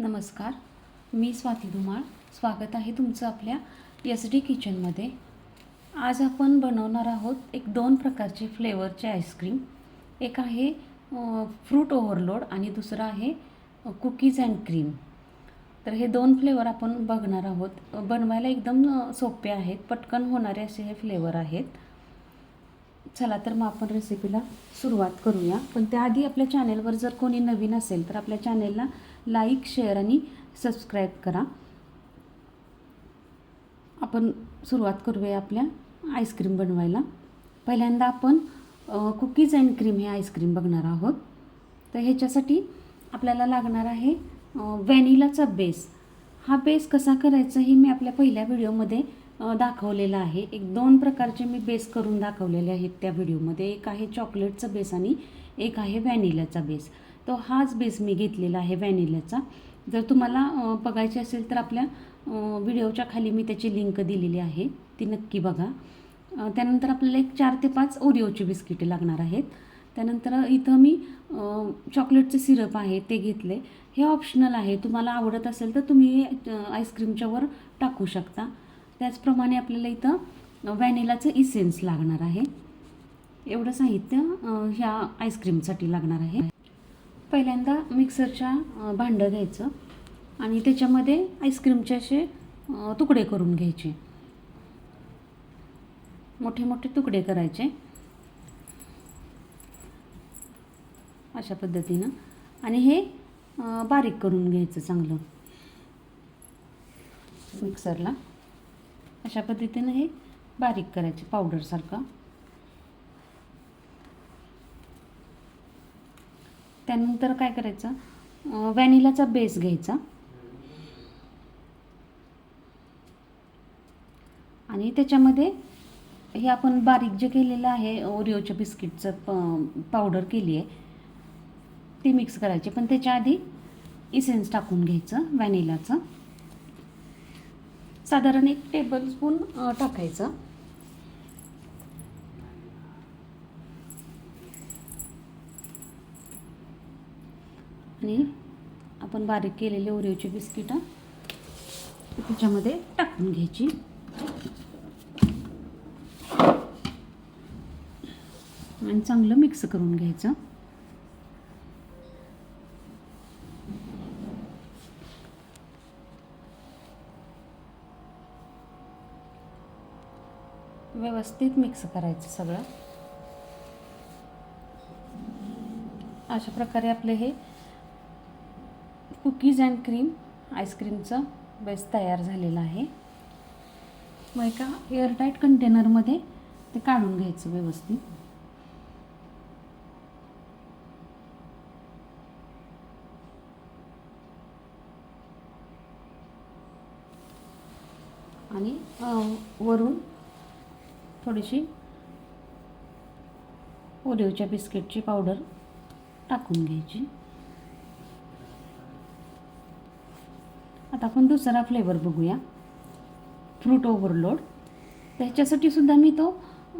नमस्कार मी स्वाती धुमाळ. स्वागत आहे तुमचं आपल्या एस डी किचनमध्ये आज आपण बनवणार आहोत एक दोन प्रकारचे फ्लेवरचे आईस्क्रीम एक आहे फ्रूट ओव्हरलोड आणि दुसरं आहे कुकीज अँड क्रीम तर हे दोन फ्लेवर आपण बघणार आहोत. बनवायला एकदम सोपे आहेत. पटकन होणारे असे हे फ्लेवर आहेत. चला तर मग आपण रेसिपीला सुरुवात करूया. पण त्याआधी आपल्या चॅनेलवर जर कोणी नवीन असेल तर आपल्या चॅनेलला लाईक शेअर आणि सबस्क्राईब करा. आपण सुरुवात करूया आपल्या आईस्क्रीम बनवायला. पहिल्यांदा आपण कुकीज अँड क्रीम हे आईस्क्रीम बघणार आहोत. तर ह्याच्यासाठी आपल्याला लागणार आहे व्हॅनिलाचा बेस. हा बेस कसा करायचा हे मी आपल्या पहिल्या व्हिडिओमध्ये दाखवलेला आहे. एक दोन प्रकारचे मी बेस करून दाखवलेले आहेत त्या व्हिडिओमध्ये. एक आहे चॉकलेटचा बेस आणि एक आहे व्हॅनिलाचा बेस. तो हाच बेस मी घेतलेला आहे व्हॅनिलाचा जर तुम्हाला बघायची असेल तर आपल्या व्हिडिओच्या खाली मी त्याची लिंक दिलेली आहे. ती नक्की बघा. त्यानंतर आपल्याला एक चार ते पाच ओरिओची बिस्किटे लागणार आहेत. त्यानंतर इथं मी चॉकलेटचे सिरप आहे ते घेतले. हे ऑप्शनल आहे. तुम्हाला आवडत असेल तर तुम्ही हे आईस्क्रीमच्या वर टाकू शकता. त्याचप्रमाणे आपल्याला इथं व्हॅनिलाचं इसेन्स लागणार आहे. एवढं साहित्य ह्या आईस्क्रीमसाठी लागणार आहे. पहिल्यांदा मिक्सरच्या भांडं घ्यायचं आणि त्याच्यामध्ये आईस्क्रीमचे असे तुकडे करून घ्यायचे. मोठे मोठे तुकडे करायचे. अशा पद्धतीनं. आणि हे बारीक करून घ्यायचं चांगलं. मिक्सरला. अशा पद्धतीनं हे बारीक करायचे पावडरसारखं. त्यानंतर काय करायचं? व्हॅनिलाचा बेस घ्यायचा. आणि त्याच्यामध्ये हे आपण बारीक जे केलेलं आहे ओरिओच्या बिस्किटचं प पावडर केली आहे ती मिक्स करायची. पण त्याच्या आधी इसेन्स टाकून घ्यायचं व्हॅनिलाचं. साधारण एक टेबलस्पून टाकायचं. आणि आपण बारीक केलेले ओरिओची बिस्किटं त्याच्यामध्ये टाकून घ्यायची. आणि चांगलं मिक्स करून घ्यायचं. व्यवस्थित मिक्स करायचं सगळं. अशा प्रकारे आपले हे कुकीज अँड क्रीम आईस्क्रीमचं बेस तयार झालेलं आहे. मग एका एअरटाईट कंटेनरमध्ये ते काढून घ्यायचं व्यवस्थित. आणि वरून थोडीशी ओरिओच्या बिस्किटची पावडर टाकून घ्यायची. आता आपण दुसरा फ्लेवर बघूया. फ्रूट ओव्हरलोड त्याच्यासाठी सुद्धा मी तो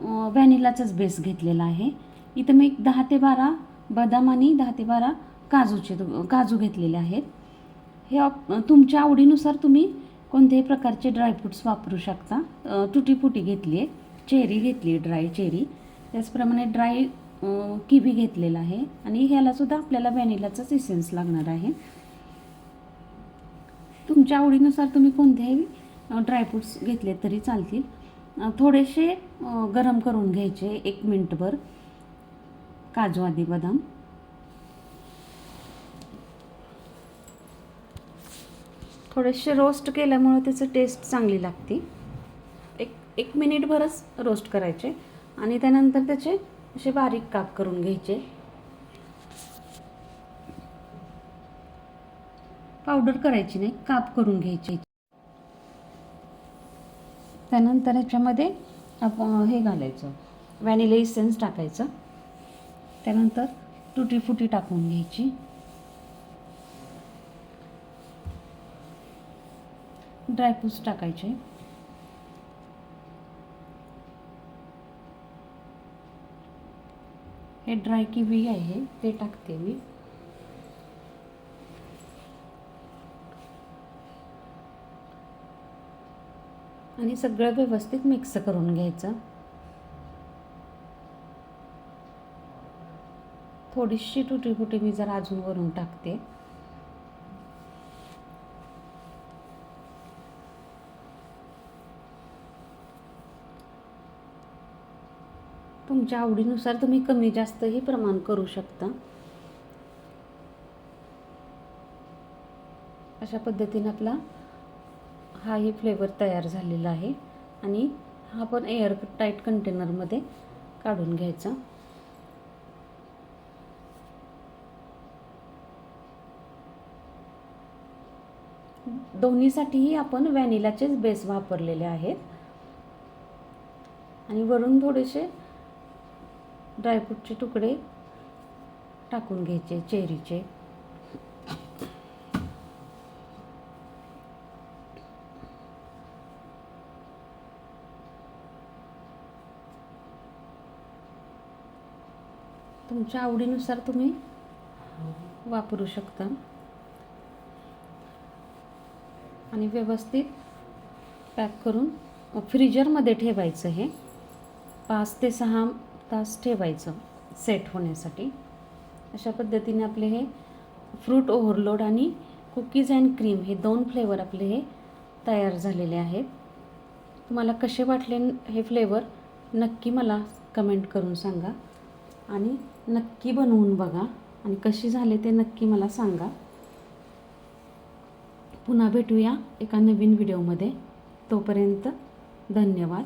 व्हॅनिलाचाच बेस घेतलेला आहे. इथं मी एक दहा ते बारा बदाम आणि दहा ते बारा काजूचे काजू घेतलेले आहेत. हे तुमच्या आवडीनुसार तुम्ही कोणत्याही प्रकारचे ड्रायफ्रूट्स वापरू शकता. तुटीफुटी घेतली आहे चेरी घेतली आहे ड्राय चेरी. त्याचप्रमाणे ड्राय किवी घेतलेला आहे. आणि ह्यालासुद्धा आपल्याला व्हॅनिलाचाच इसेन्स लागणार आहे. तुमच्या आवडीनुसार तुम्ही कोणत्याही ड्रायफ्रूट्स घेतले तरी चालतील. थोडेसे गरम करून घ्यायचे एक मिनटभर. काजू आदी बदाम. थोडेसे रोस्ट केल्यामुळं त्याचं टेस्ट चांगली लागते. एक एक मिनिटभरच रोस्ट करायचे आणि त्यानंतर त्याचे असे बारीक काप करून घ्यायचे. पावडर करायची नाही काप करून घ्यायची. त्यानंतर ह्याच्यामध्ये आप हे घालायचं व्हॅनिला इसेन्स टाकायचं. त्यानंतर तुटी फुटी टाकून घ्यायची. ड्रायफ्रूट्स टाकायचे. हे ड्राय किवी आहे ते टाकते मी. आणि सगळं व्यवस्थित मिक्स करून घ्यायचं. थोडीशी तुटी फुटी मी जरा अजून वरून टाकते. तुमच्या आवडीनुसार तुम्ही कमी जास्तही प्रमाण करू शकता. अशा पद्धतीने आपला हाही फ्लेवर तयार झालेला आहे. आणि हा पण एअर टाईट कंटेनरमध्ये काढून घ्यायचा. दोन्हीसाठीही आपण व्हॅनिलाचेच बेस वापरलेले आहेत. आणि वरून थोडेसे ड्रायफ्रूटचे तुकडे टाकून घ्यायचे चेरीचे. तुमच्या आवडीनुसार तुम्ही वापरू शकता. आणि व्यवस्थित पॅक करून फ्रीजरमध्ये ठेवायचं हे. पाच ते सहा तास ठेवायचं सेट होण्यासाठी. अशा पद्धतीने आपले हे फ्रूट ओव्हरलोड आणि कुकीज अँड क्रीम हे दोन फ्लेवर आपले हे तयार झालेले आहेत. तुम्हाला कसे वाटले हे फ्लेवर नक्की मला कमेंट करून सांगा. आणि नक्की बनवून बघा. आणि कशी झाले ते नक्की मला सांगा. पुन्हा भेटूया एका नवीन व्हिडिओमध्ये तोपर्यंत धन्यवाद.